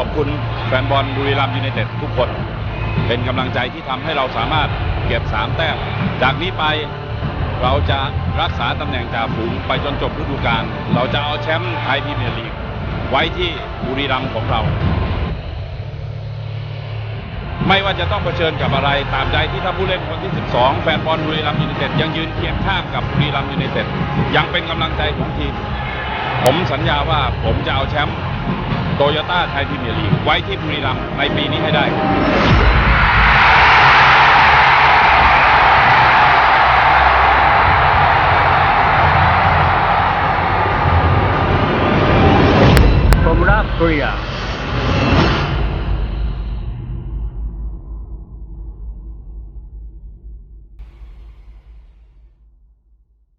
อบคุณแฟนบอลบุรีรัมย์ยูไนเต็ดทุกคน เป็นกำลังใจที่ทำให้เราสามารถเก็บ 3 แต้ม จากนี้ไปเราจะรักษาตำแหน่งจ่าฝูงไปจนจบฤดูกาล เราจะเอาแชมป์ไทยพรีเมียร์ลีก ไว้ที่บุรีรัมย์ของเรา ไม่ว่าจะต้องเผชิญกับอะไรตามใดที่ถ้าผู้เล่นคนที่ 12 แฟนบอลบุรีรัมย์ยูไนเต็ดยังยืนเคียงข้างกับบุรีรัมย์ยูไนเต็ดยังเป็นกำลังใจของทีม ผมสัญญาว่าผมจะเอาแชมป์ โตโยต้าไทยพรีเมียร์ลีกไว้ที่บุรีรัมย์ในปีนี้ให้ได้ผมรักเกรีย